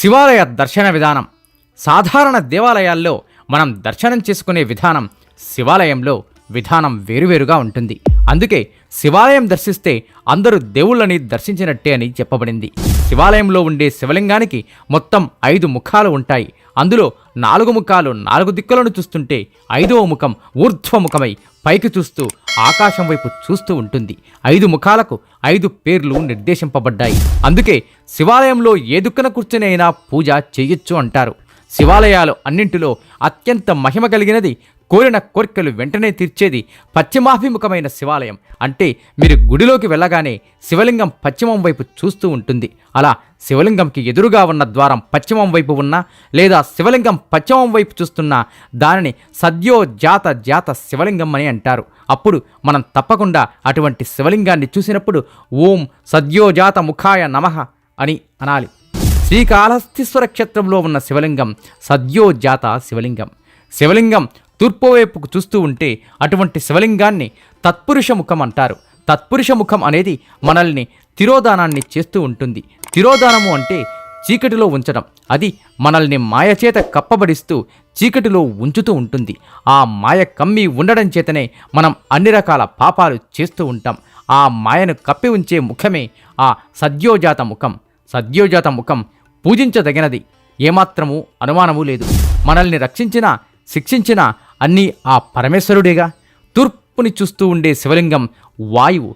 శివాలయ దర్శన విధానం. సాధారణ దేవాలయాల్లో మనం దర్శనం చేసుకునే విధానం శివాలయంలో విధానం వేరువేరుగా ఉంటుంది. అందుకే శివాలయం దర్శిస్తే అందరూ దేవుళ్ళని దర్శించినట్టే అని చెప్పబడింది. శివాలయంలో ఉండే శివలింగానికి మొత్తం ఐదు ముఖాలు ఉంటాయి. అందులో నాలుగు ముఖాలు నాలుగు దిక్కులను చూస్తుంటే ఐదవ ముఖం ఊర్ధ్వముఖమై పైకి చూస్తూ ఆకాశం వైపు చూస్తూ ఉంటుంది. ఐదు ముఖాలకు ఐదు పేర్లు నిర్దేశింపబడ్డాయి. అందుకే శివాలయంలో ఏ దుక్కున కూర్చుని అయినా పూజ చేయొచ్చు అంటారు. శివాలయాలు అన్నింటిలో అత్యంత మహిమ కలిగినది కోరిన కోరికలు వెంటనే తీర్చేది పశ్చిమాభిముఖమైన శివాలయం. అంటే మీరు గుడిలోకి వెళ్ళగానే శివలింగం పశ్చిమం వైపు చూస్తూ ఉంటుంది. అలా శివలింగంకి ఎదురుగా ఉన్న ద్వారం పశ్చిమం వైపు ఉన్నా లేదా శివలింగం పశ్చిమం వైపు చూస్తున్నా దానిని సద్యో జాత జాత శివలింగం అని అంటారు. అప్పుడు మనం తప్పకుండా అటువంటి శివలింగాన్ని చూసినప్పుడు ఓం సద్యోజాత ముఖాయ నమః అని అనాలి. శ్రీకాళహస్తీశ్వర క్షేత్రంలో ఉన్న శివలింగం సద్యోజాత శివలింగం. శివలింగం తూర్పు వైపుకు చూస్తూ ఉంటే అటువంటి శివలింగాన్ని తత్పురుష ముఖం అంటారు. తత్పురుష ముఖం అనేది మనల్ని తిరోదానాన్ని చేస్తూ ఉంటుంది. తిరోదానము అంటే చీకటిలో ఉంచడం. అది మనల్ని మాయచేత కప్పబడిస్తూ చీకటిలో ఉంచుతూ ఉంటుంది. ఆ మాయ కమ్మి ఉండడం చేతనే మనం అన్ని రకాల పాపాలు చేస్తూ ఉంటాం. ఆ మాయను కప్పి ఉంచే ముఖమే ఆ సద్యోజాత ముఖం. సద్యోజాత ముఖం పూజించదగినది. ఏమాత్రము అనుమానము లేదు. మనల్ని రక్షించిన శిక్షించిన అన్నీ ఆ పరమేశ్వరుడేగా. తూర్పుని చూస్తూ ఉండే శివలింగం వాయువు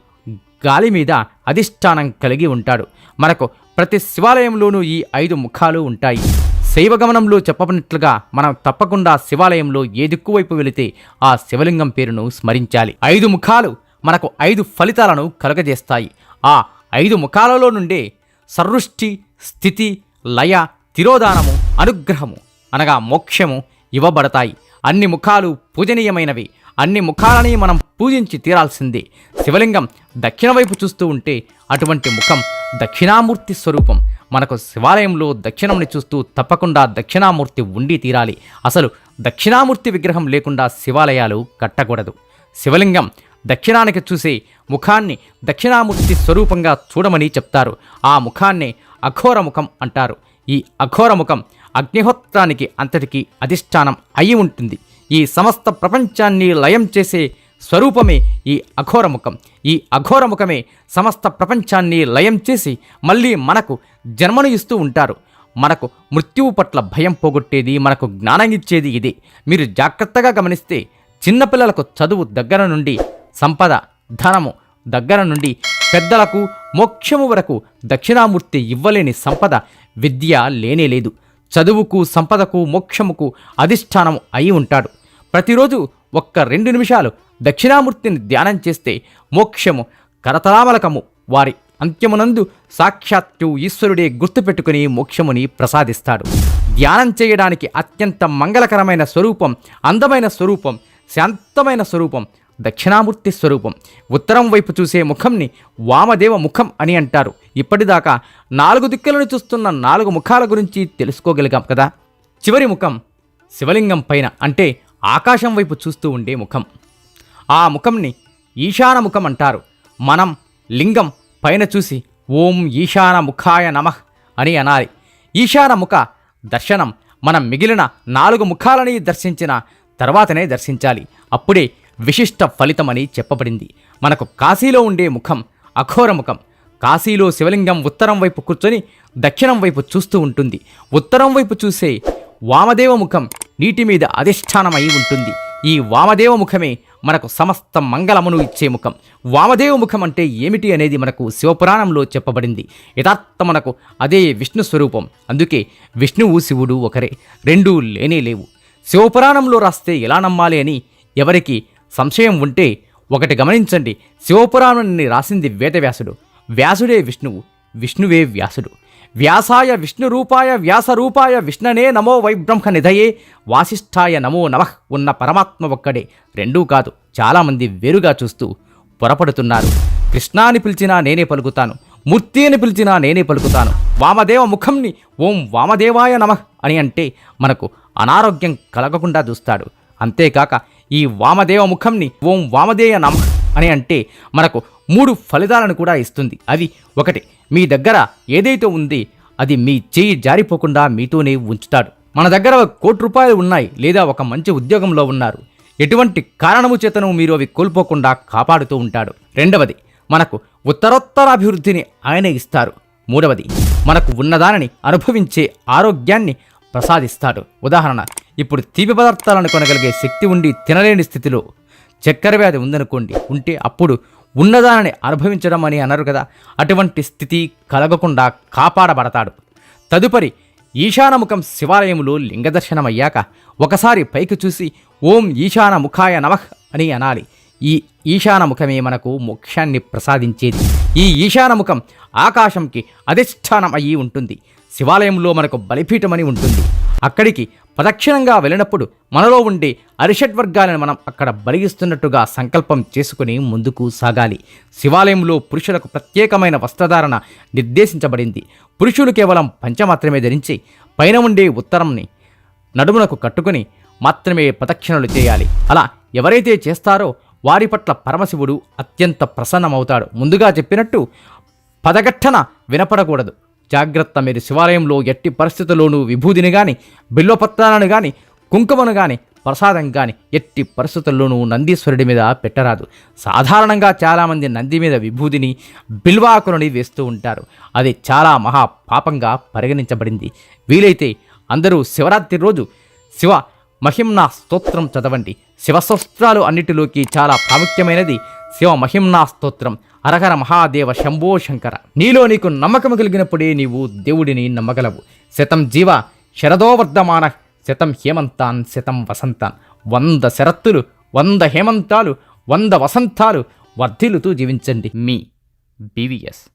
గాలి మీద అధిష్టానం కలిగి ఉంటాడు. మనకు ప్రతి శివాలయంలోనూ ఈ ఐదు ముఖాలు ఉంటాయి. శైవగమనంలో చెప్పబడినట్లుగా మనం తప్పకుండా శివాలయంలో ఏ దిక్కువైపు వెళితే ఆ శివలింగం పేరును స్మరించాలి. ఐదు ముఖాలు మనకు ఐదు ఫలితాలను కలుగజేస్తాయి. ఆ ఐదు ముఖాలలో నుండే సరృష్టి స్థితి లయ తిరోధానము అనుగ్రహము అనగా మోక్షము ఇవ్వబడతాయి. అన్ని ముఖాలు పూజనీయమైనవి. అన్ని ముఖాలని మనం పూజించి తీరాల్సిందే. శివలింగం దక్షిణ వైపు చూస్తూ ఉంటే అటువంటి ముఖం దక్షిణామూర్తి స్వరూపం. మనకు శివాలయంలో దక్షిణంని చూస్తూ తప్పకుండా దక్షిణామూర్తి ఉండి తీరాలి. అసలు దక్షిణామూర్తి విగ్రహం లేకుండా శివాలయాలు కట్టకూడదు. శివలింగం దక్షిణానికి చూసే ముఖాన్ని దక్షిణామూర్తి స్వరూపంగా చూడమని చెప్తారు. ఆ ముఖాన్ని అఘోర ముఖం అంటారు. ఈ అఘోర ముఖం అగ్నిహోత్రానికి అంతటికి అధిష్టానం అయి ఉంటుంది. ఈ సమస్త ప్రపంచాన్ని లయం చేసే స్వరూపమే ఈ అఘోరముఖం. ఈ అఘోరముఖమే సమస్త ప్రపంచాన్ని లయం చేసి మళ్ళీ మనకు జన్మను ఇస్తూ ఉంటారు. మనకు మృత్యువు పట్ల భయం పోగొట్టేది మనకు జ్ఞానం ఇచ్చేది ఇదే. మీరు జాగ్రత్తగా గమనిస్తే చిన్నపిల్లలకు చదువు దగ్గర నుండి సంపద ధనము దగ్గర నుండి పెద్దలకు మోక్షము వరకు దక్షిణామూర్తి ఇవ్వలేని సంపద విద్య లేనేలేదు చదువుకు సంపదకు మోక్షముకు అధిష్టానం అయి ఉంటాడు. ప్రతిరోజు ఒక్క రెండు నిమిషాలు దక్షిణామూర్తిని ధ్యానం చేస్తే మోక్షము కరతలామలకము వారి అంత్యమునందు సాక్షాత్తు ఈశ్వరుడే గుర్తుపెట్టుకుని మోక్షముని ప్రసాదిస్తాడు. ధ్యానం చేయడానికి అత్యంత మంగళకరమైన స్వరూపం అందమైన స్వరూపం శాంతమైన స్వరూపం దక్షిణామూర్తి స్వరూపం. ఉత్తరం వైపు చూసే ముఖంని వామదేవ ముఖం అని అంటారు. ఇప్పటిదాకా నాలుగు దిక్కులను చూస్తున్న నాలుగు ముఖాల గురించి తెలుసుకోగలిగాం కదా? చివరి ముఖం శివలింగం పైన అంటే ఆకాశం వైపు చూస్తూ ఉండే ముఖం. ఆ ముఖంని ఈశాన ముఖం అంటారు. మనం లింగం పైన చూసి ఓం ఈశాన ముఖాయ నమః అని అనాలి. ఈశాన ముఖ దర్శనం మనం మిగిలిన నాలుగు ముఖాలని దర్శించిన తర్వాతనే దర్శించాలి. అప్పుడే విశిష్ట ఫలితమని చెప్పబడింది. మనకు కాశీలో ఉండే ముఖం అఘోర ముఖం. కాశీలో శివలింగం ఉత్తరం వైపు కూర్చొని దక్షిణం వైపు చూస్తూ ఉంటుంది. ఉత్తరం వైపు చూసే వామదేవ ముఖం నీటి మీద అధిష్టానమై ఉంటుంది. ఈ వామదేవ ముఖమే మనకు సమస్త మంగళమును ఇచ్చే ముఖం. వామదేవ ముఖం అంటే ఏమిటి అనేది మనకు శివపురాణంలో చెప్పబడింది. యథార్థమునకు అదే విష్ణు స్వరూపం. అందుకే విష్ణువు శివుడు ఒకరే. రెండూ లేనే లేవు. శివపురాణంలో రాస్తే ఎలా నమ్మాలి అని ఎవరికి సంశయం ఉంటే ఒకటి గమనించండి. శివపురాణాన్ని రాసింది వేదవ్యాసుడు. వ్యాసుడే విష్ణువు. విష్ణువే వ్యాసుడు. వ్యాసాయ విష్ణురూపాయ వ్యాసరూపాయ విష్ణనే నమో వైబ్రహ్మ నిధయే వాసిష్ఠాయ నమో నమః ఉన్న పరమాత్మ ఒక్కడే. రెండూ కాదు. చాలామంది వేరుగా చూస్తూ పొరపడుతున్నారు. కృష్ణాని పిలిచినా నేనే పలుకుతాను. మూర్తి అని పిలిచినా నేనే పలుకుతాను. వామదేవ ముఖంని ఓం వామదేవాయ నమః అని అంటే మనకు అనారోగ్యం కలగకుండా చూస్తాడు. అంతేకాక ఈ వామదేవ ముఖంని ఓం వామదేయ నమ అని అంటే మనకు మూడు ఫలితాలను కూడా ఇస్తుంది. అవి ఒకటి మీ దగ్గర ఏదైతే ఉంది అది మీ చేయి జారిపోకుండా మీతోనే ఉంచుతాడు. మన దగ్గర ఒక కోటి రూపాయలు ఉన్నాయి లేదా ఒక మంచి ఉద్యోగంలో ఉన్నారు. ఎటువంటి కారణము చేతను మీరు అవి కోల్పోకుండా కాపాడుతూ ఉంటాడు. రెండవది మనకు ఉత్తరోత్తర అభివృద్ధిని ఆయనే ఇస్తారు. మూడవది మనకు ఉన్నదానిని అనుభవించే ఆరోగ్యాన్ని ప్రసాదిస్తాడు. ఉదాహరణ ఇప్పుడు తీపి పదార్థాలను కొనగలిగే శక్తి ఉండి తినలేని స్థితిలో చక్కెర వ్యాధి ఉందనుకోండి ఉంటే అప్పుడు ఉన్నదానిని అనుభవించడం అని అన్నారు కదా అటువంటి స్థితి కలగకుండా కాపాడబడతాడు. తదుపరి ఈశానముఖం శివాలయంలో లింగదర్శనమయ్యాక ఒకసారి పైకి చూసి ఓం ఈశానముఖాయ నమః అని అనాలి. ఈ ఈశానముఖమే మనకు మోక్షాన్ని ప్రసాదించేది. ఈ ఈశానముఖం ఆకాశంకి అధిష్టానం అయ్యి ఉంటుంది. శివాలయంలో మనకు బలిపీఠమని ఉంటుంది. అక్కడికి ప్రదక్షిణంగా వెళ్ళినప్పుడు మనలో ఉండే అరిషడ్వర్గాలను మనం అక్కడ బలిగిస్తున్నట్టుగా సంకల్పం చేసుకుని ముందుకు సాగాలి. శివాలయంలో పురుషులకు ప్రత్యేకమైన వస్త్రధారణ నిర్దేశించబడింది. పురుషులు కేవలం పంచ మాత్రమే ధరించి పైన ఉండే ఉత్తరంని నడుమునకు కట్టుకుని మాత్రమే ప్రదక్షిణలు చేయాలి. అలా ఎవరైతే చేస్తారో వారి పట్ల పరమశివుడు అత్యంత ప్రసన్నమవుతాడు. ముందుగా చెప్పినట్టు పదగట్టన వినపడకూడదు. జాగ్రత్త మీరు శివాలయంలో ఎట్టి పరిస్థితుల్లోనూ విభూదిని కానీ బిల్వపత్రాలను కానీ కుంకుమను కానీ ప్రసాదం కానీ ఎట్టి పరిస్థితుల్లోనూ నందీశ్వరుడి మీద పెట్టరాదు. సాధారణంగా చాలామంది నంది మీద విభూదిని బిల్వాకులని వేస్తూ ఉంటారు. అది చాలా మహా పాపంగా పరిగణించబడింది. వీలైతే అందరూ శివరాత్రి రోజు శివ మహిమ్నా స్తోత్రం చదవండి. శివశస్త్రాలు అన్నిటిలోకి చాలా ప్రాముఖ్యమైనది. శివ మహిమ్నా స్తోత్రం. అరహర మహాదేవ శంభో శంకర. నీలో నీకు నమ్మకం కలిగినప్పుడే నీవు దేవుడిని నమ్మగలవు. శతం జీవ శరదోవర్ధమాన శతం హేమంతాన్ శతం వసంతాన్. వంద శరత్తులు వంద హేమంతాలు వంద వసంతాలు వర్ధిల్లుతూ జీవించండి మీ బీవీఎస్